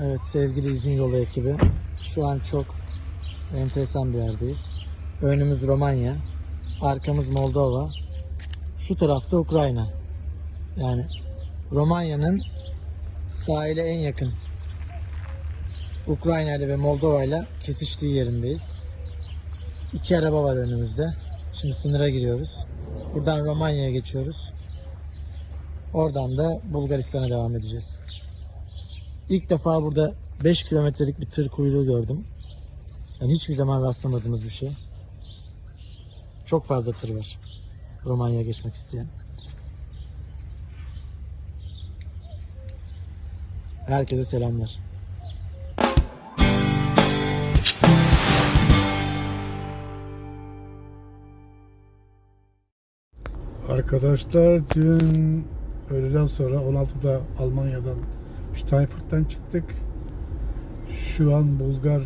Evet sevgili izin yolu ekibi. Şu an çok enteresan bir yerdeyiz. Önümüz Romanya. Arkamız Moldova. Şu tarafta Ukrayna. Yani Romanya'nın sahile en yakın Ukrayna ile ve Moldova ile kesiştiği yerindeyiz. İki araba var önümüzde. Şimdi sınıra giriyoruz. Buradan Romanya'ya geçiyoruz. Oradan da Bulgaristan'a devam edeceğiz. İlk defa burada 5 kilometrelik bir tır kuyruğu gördüm. Yani hiçbir zaman rastlamadığımız bir şey. Çok fazla tır var. Romanya'ya geçmek isteyen. Herkese selamlar. Arkadaşlar dün öğleden sonra 16'da Almanya'dan Steinfurt'tan çıktık. Şu an Bulgar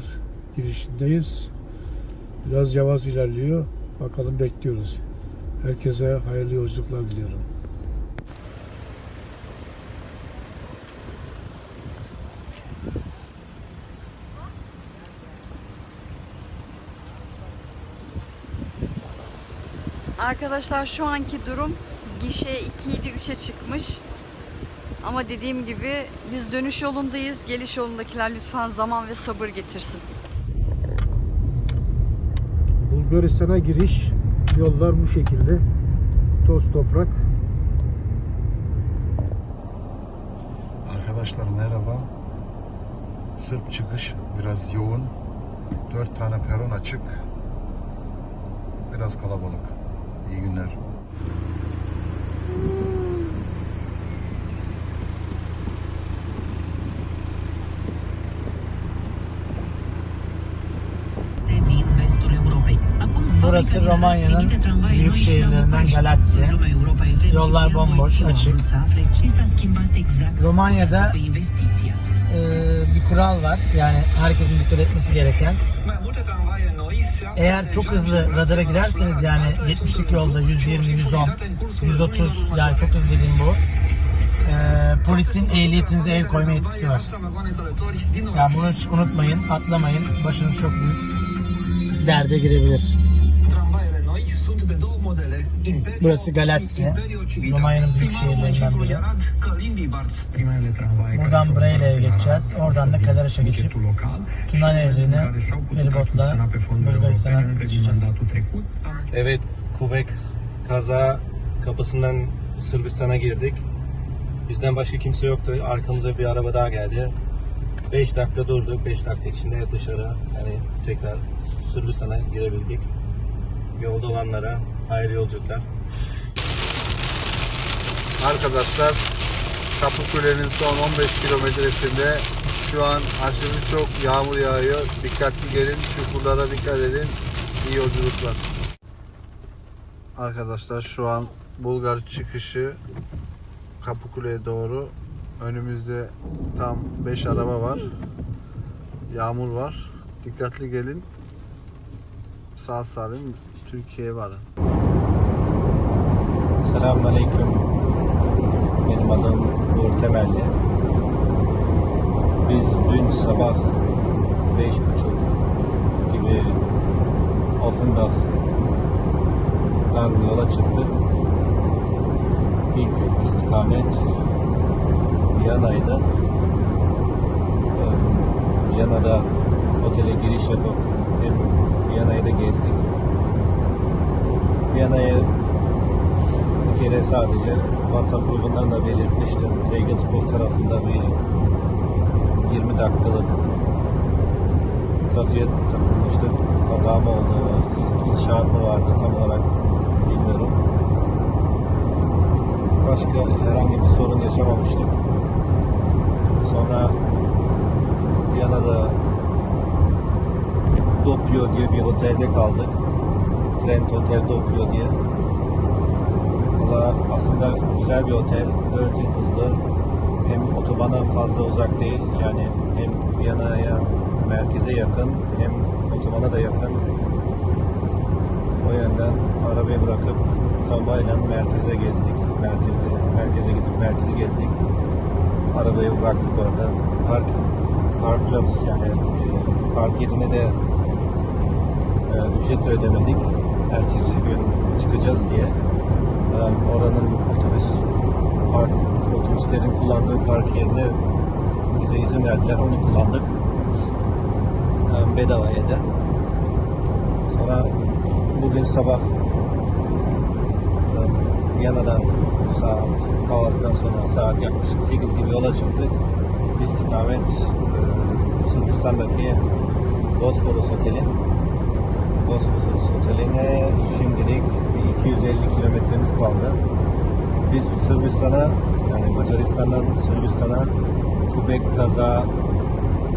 girişindeyiz. Biraz yavaş ilerliyor. Bakalım bekliyoruz. Herkese hayırlı yolculuklar diliyorum. Arkadaşlar şu anki durum gişe 2 idi 3'e çıkmış. Ama dediğim gibi biz dönüş yolundayız. Geliş yolundakiler lütfen zaman ve sabır getirsin. Bulgaristan'a giriş yollar bu şekilde. Toz toprak. Arkadaşlar merhaba. Sırp çıkış biraz yoğun. Dört tane peron açık. Biraz kalabalık. İyi günler. Burası Romanya'nın büyük şehirlerinden Vest, Yollar bomboş, açık. Romanya'da e, bir kural var. Yani herkesin dikkat etmesi gereken. Eğer çok hızlı radara girerseniz yani 70'lik yolda 120, 110, 130 yani çok hızlı dediğim bu. e, polisin ehliyetinize el koyma yetkisi var. Yani bunu hiç unutmayın, atlamayın. Başınız çok büyük derde girebilir. Burası Galatsi, Romanya'nın büyük şehirlerinden biri. Buradan Braile'ye geçeceğiz. Oradan da Kadaraş'a geçip Tuna Nehri'ni feribotla Bulgaristan'a geçeceğiz. Evet, Kubek kaza kapısından Sırbistan'a girdik. Bizden başka kimse yoktu. Arkamıza bir araba daha geldi. 5 dakika durduk. 5 dakika içinde dışarı yani tekrar Sırbistan'a girebildik. Yolda olanlara hayırlı yolculuklar. Arkadaşlar Kapıkule'nin son 15 kilometresinde şu an aşırı çok yağmur yağıyor. Dikkatli gelin, çukurlara dikkat edin. İyi yolculuklar. Arkadaşlar şu an Bulgar çıkışı Kapıkule'ye doğru. Önümüzde tam 5 araba var. Yağmur var. Dikkatli gelin. Sağ salim Türkiye'ye varın. Selamun Aleyküm. Benim adım Uğur Temelli. Biz dün sabah beş buçuk gibi Offenbach'tan yola çıktık. İlk istikamet Viyana'ydı. Viyana'da otele giriş yapıp hem Viyana'yı da gezdik. Viyana'ya kere sadece WhatsApp grubundan da belirtmiştim. Regensburg tarafında bir 20 dakikalık trafiğe takılmıştık. Kaza mı oldu, inşaat mı vardı tam olarak bilmiyorum. Başka herhangi bir sorun yaşamamıştık. Sonra Viyana'da Doppio diye bir otelde kaldık. Trent Hotel Doppio diye. Valla aslında güzel bir otel. 4 yıldızlı. Hem otobana fazla uzak değil. Yani hem Viyana'ya merkeze yakın hem otobana da yakın. O yönden arabayı bırakıp tramvayla merkeze gezdik. Merkezde, merkeze gidip merkezi gezdik. Arabayı bıraktık orada. park parklarız yani e, park yerine de e, ücret de ödemedik. Ertesi gün çıkacağız diye. Oranın otobüs park otobüslerin kullandığı park yerine bize izin verdiler. Onu kullandık. E, bedavaya da. Sonra bugün sabah e, Viyana'dan saat kahvaltıdan sonra saat yaklaşık 8 gibi yola çıktık. İstikamet e, Sırbistan'daki Bosporus Oteli. Bosporus Oteli'ne şimdilik bir 250 kilometremiz kaldı. Biz Sırbistan'a yani Macaristan'dan Sırbistan'a Kubek Kaza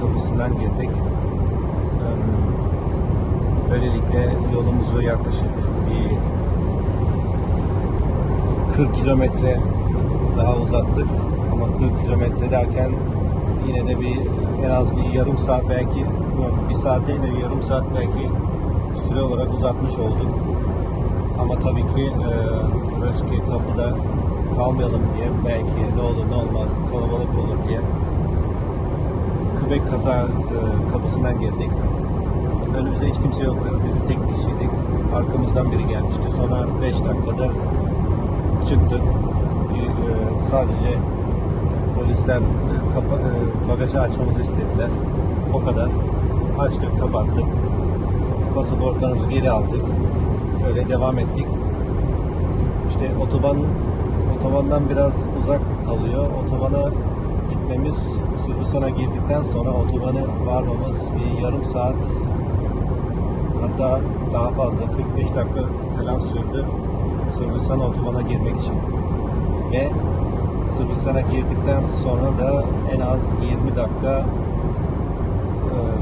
kapısından girdik. Böylelikle yolumuzu yaklaşık bir 40 kilometre daha uzattık. Ama 40 kilometre derken yine de bir en az bir yarım saat belki bir saat değil de bir yarım saat belki süre olarak uzatmış olduk. Ama tabii ki e, Röske kapıda kalmayalım diye belki ne olur ne olmaz kalabalık olur diye Kübek kaza e, kapısından girdik. Önümüzde hiç kimse yoktu. Biz tek kişiydik. Arkamızdan biri gelmişti. Sonra 5 dakikada çıktık. E, sadece polisler e, kapa- e, bagajı açmamızı istediler. O kadar. Açtık, kapattık. Pasaportlarımızı geri aldık. Öyle devam ettik. İşte otoban otobandan biraz uzak kalıyor. Otobana gitmemiz Sırbistan'a girdikten sonra otobanı varmamız bir yarım saat hatta daha fazla 45 dakika falan sürdü Sırbistan otobana girmek için. Ve Sırbistan'a girdikten sonra da en az 20 dakika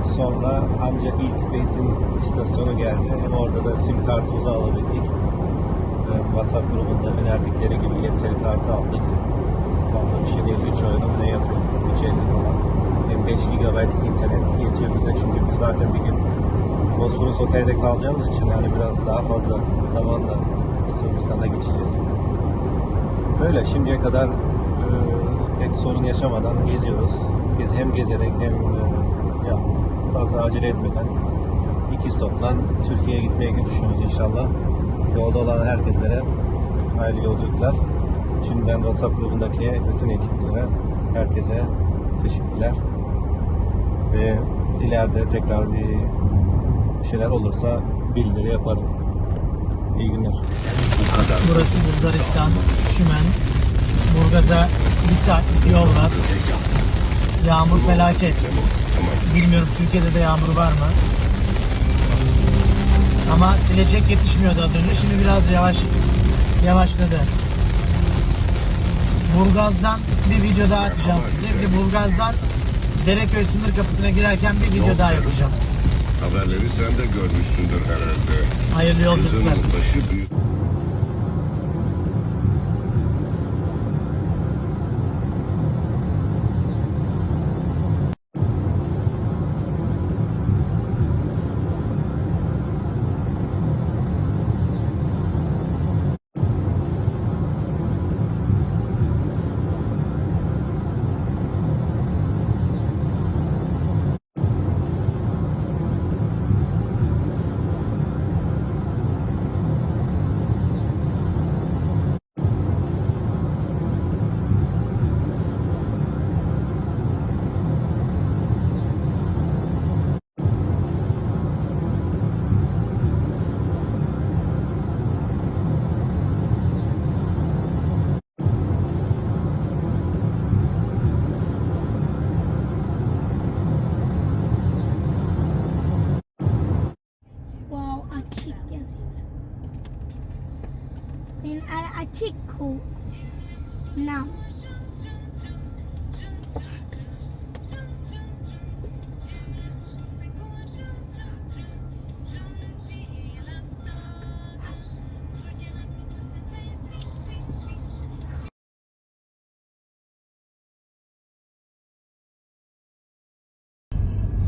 sonra ancak ilk benzin istasyonu geldi. Hem orada da sim kartımızı alabildik. WhatsApp grubunda önerdikleri gibi yeteri kartı aldık. Fazla bir şey değil. 3 oyunu ne yapıyor? 3.50 falan. Hem 5 GB internet yetiyor bize çünkü biz zaten bir gün Bosporus Otel'de kalacağımız için yani biraz daha fazla zamanla Sırbistan'da geçeceğiz. Böyle şimdiye kadar e, pek sorun yaşamadan geziyoruz. Gez, hem gezerek hem e, ya, fazla acele etmeden iki stoptan Türkiye'ye gitmeye düşünüyoruz inşallah. Yolda olan herkeslere hayırlı yolculuklar. Şimdiden WhatsApp grubundaki bütün ekiplere, herkese teşekkürler. Ve ileride tekrar bir şeyler olursa bildiri yaparım. İyi günler. Burası Bulgaristan, Şümen. Burgaz'a bir saatlik yol var. Yağmur felaket. Bilmiyorum Türkiye'de de yağmur var mı? Ama silecek yetişmiyordu az önce. Şimdi biraz yavaş yavaşladı. Burgaz'dan bir video daha atacağım size. Bir de Burgaz'dan Dereköy sınır kapısına girerken bir video daha yapacağım. Haberleri sen de görmüşsündür herhalde. Hayırlı yolculuklar. Kızın başı büyük. Ku. Nam.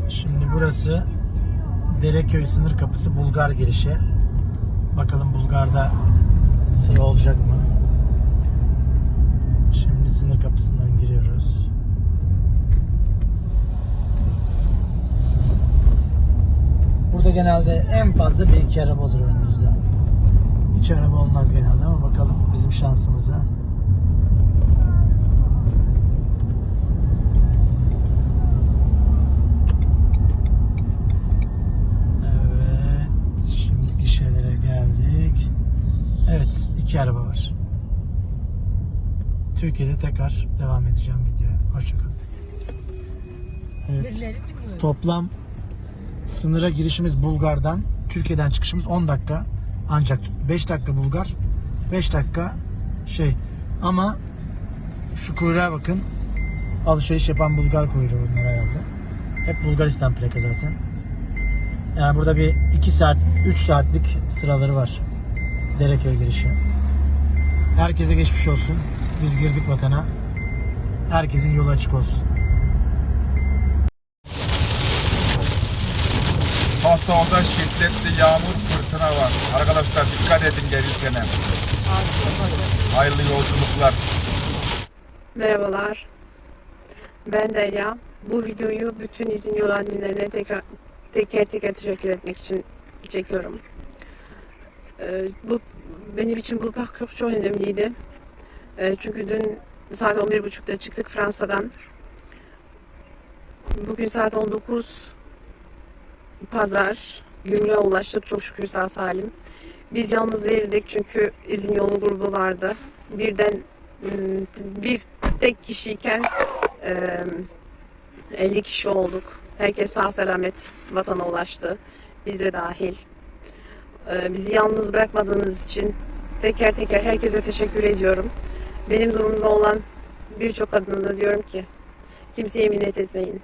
Şimdi burası Dereköy sınır kapısı Bulgar girişi. Bakalım Bulgar'da sıra olacak mı? Şimdi sınır kapısından giriyoruz. Burada genelde en fazla bir iki araba olur önümüzde. Hiç araba olmaz genelde ama bakalım bizim şansımıza. Türkiye'de tekrar devam edeceğim videoya. Hoşçakalın. Evet. Toplam sınıra girişimiz Bulgar'dan, Türkiye'den çıkışımız 10 dakika. Ancak 5 dakika Bulgar, 5 dakika şey. Ama şu kuyruğa bakın. Alışveriş yapan Bulgar kuyruğu bunlar herhalde. Hep Bulgaristan plaka zaten. Yani burada bir 2 saat, 3 saatlik sıraları var. Dereköy girişi. Herkese geçmiş olsun. Biz girdik vatana. Herkesin yolu açık olsun. Kosova'da şiddetli yağmur fırtına var. Arkadaşlar dikkat edin gelirken. Hayırlı yolculuklar. Merhabalar. Ben Derya. Bu videoyu bütün izin yol adminlerine tekrar teker teker teşekkür etmek için çekiyorum. Ee, bu benim için bu parkur çok önemliydi. Ee, çünkü dün saat 11.30'da çıktık Fransa'dan. Bugün saat 19 pazar gümrüğe ulaştık çok şükür sağ salim. Biz yalnız değildik çünkü izin yolu grubu vardı. Birden ım, bir tek kişiyken e, 50 kişi olduk. Herkes sağ selamet vatana ulaştı. Biz de dahil. E, bizi yalnız bırakmadığınız için teker teker herkese teşekkür ediyorum. Benim durumda olan birçok adına da diyorum ki kimseye minnet etmeyin.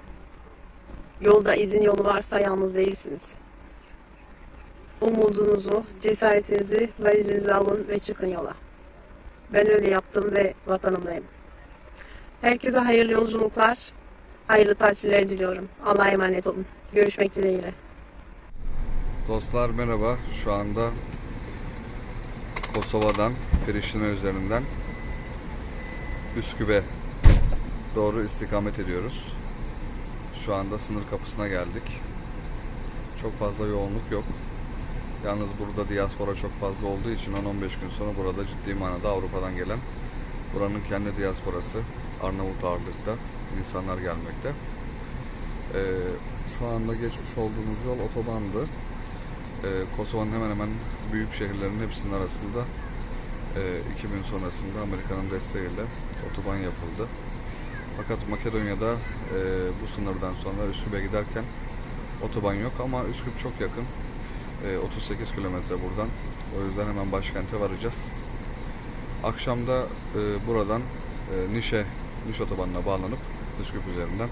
Yolda izin yolu varsa yalnız değilsiniz. Umudunuzu, cesaretinizi valizinize alın ve çıkın yola. Ben öyle yaptım ve vatanımdayım. Herkese hayırlı yolculuklar, hayırlı tatiller diliyorum. Allah'a emanet olun. Görüşmek dileğiyle. Dostlar merhaba. Şu anda Kosova'dan, Priştine üzerinden Üsküp'e doğru istikamet ediyoruz. Şu anda sınır kapısına geldik. Çok fazla yoğunluk yok. Yalnız burada diaspora çok fazla olduğu için 10-15 gün sonra burada ciddi manada Avrupa'dan gelen buranın kendi diasporası Arnavut ağırlıkta insanlar gelmekte. Ee, şu anda geçmiş olduğumuz yol otobandı. Ee, Kosova'nın hemen hemen büyük şehirlerin hepsinin arasında e, 2000 sonrasında Amerika'nın desteğiyle otoban yapıldı. Fakat Makedonya'da e, bu sınırdan sonra Üsküp'e giderken otoban yok ama Üsküp çok yakın. E, 38 kilometre buradan. O yüzden hemen başkente varacağız. Akşamda e, buradan e, Nişe, Niş otobanına bağlanıp Üsküp üzerinden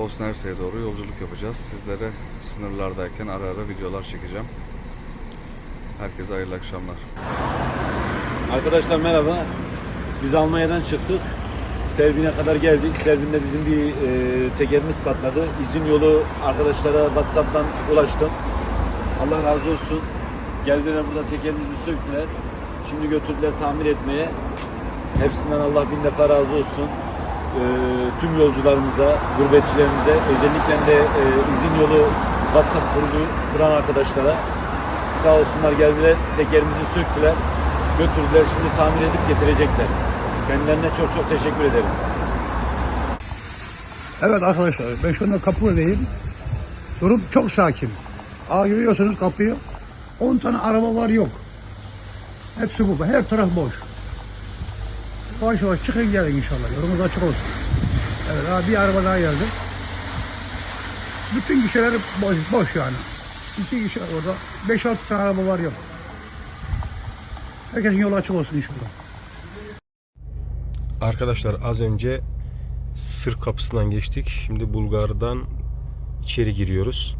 Bosna Hersek'e doğru yolculuk yapacağız. Sizlere sınırlardayken ara ara videolar çekeceğim. Herkese hayırlı akşamlar. Arkadaşlar merhaba. Biz Almanya'dan çıktık. Servin'e kadar geldik. Servin'de bizim bir e, tekerimiz patladı. İzin yolu arkadaşlara WhatsApp'tan ulaştım. Allah razı olsun. Geldiler burada tekerimizi söktüler. Şimdi götürdüler tamir etmeye. Hepsinden Allah bin defa razı olsun. E, tüm yolcularımıza, gurbetçilerimize, özellikle de e, izin yolu WhatsApp grubu kuran arkadaşlara sağ olsunlar geldiler, tekerimizi söktüler, götürdüler, şimdi tamir edip getirecekler. Kendilerine çok çok teşekkür ederim. Evet arkadaşlar ben şu anda kapıdayım. Durum çok sakin. Aa görüyorsunuz kapıyı. 10 tane araba var yok. Hepsi bu. Her taraf boş. Yavaş yavaş çıkın gelin inşallah. Yolumuz açık olsun. Evet abi bir araba daha geldi. Bütün kişiler boş, boş yani. İki kişi orada. 5-6 tane araba var yok. Herkesin yolu açık olsun inşallah. Arkadaşlar az önce Sırp kapısından geçtik. Şimdi Bulgar'dan içeri giriyoruz.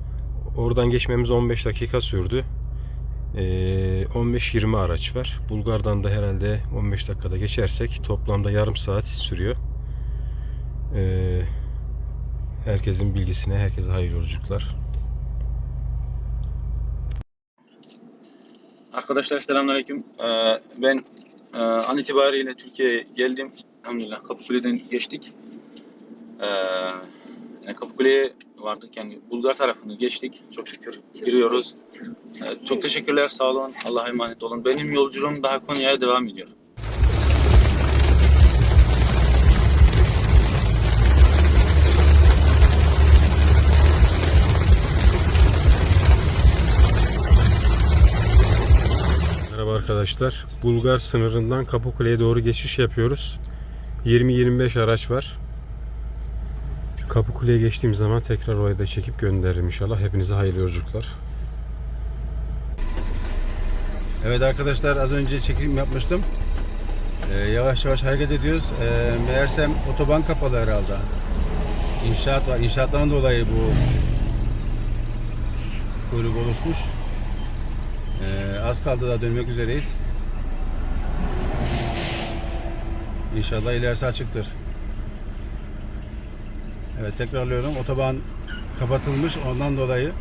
Oradan geçmemiz 15 dakika sürdü. Ee, 15-20 araç var. Bulgar'dan da herhalde 15 dakikada geçersek toplamda yarım saat sürüyor. Ee, herkesin bilgisine herkese hayırlı yolculuklar. Arkadaşlar selamünaleyküm. Ee, ben e, an itibariyle Türkiye'ye geldim. Elhamdülillah Kapıkule'den geçtik. Ee, yani Kapıkule'ye vardık. Yani Bulgar tarafını geçtik. Çok şükür giriyoruz. Çok teşekkürler. Sağ olun. Allah'a emanet olun. Benim yolculuğum daha Konya'ya devam ediyor. Merhaba arkadaşlar. Bulgar sınırından Kapıkule'ye doğru geçiş yapıyoruz. 20-25 araç var. Kapıkule'ye geçtiğim zaman tekrar oraya da çekip gönderirim inşallah. Hepinize hayırlı yolculuklar. Evet arkadaşlar az önce çekim yapmıştım. Ee, yavaş yavaş hareket ediyoruz. Ee, meğersem otoban kapalı herhalde. İnşaat var. İnşaattan dolayı bu kuyruk oluşmuş. Ee, az kaldı da dönmek üzereyiz. İnşallah ilerisi açıktır. Evet tekrarlıyorum. Otoban kapatılmış. Ondan dolayı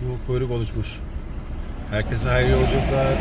bu kuyruk oluşmuş. Herkese hayırlı yolculuklar.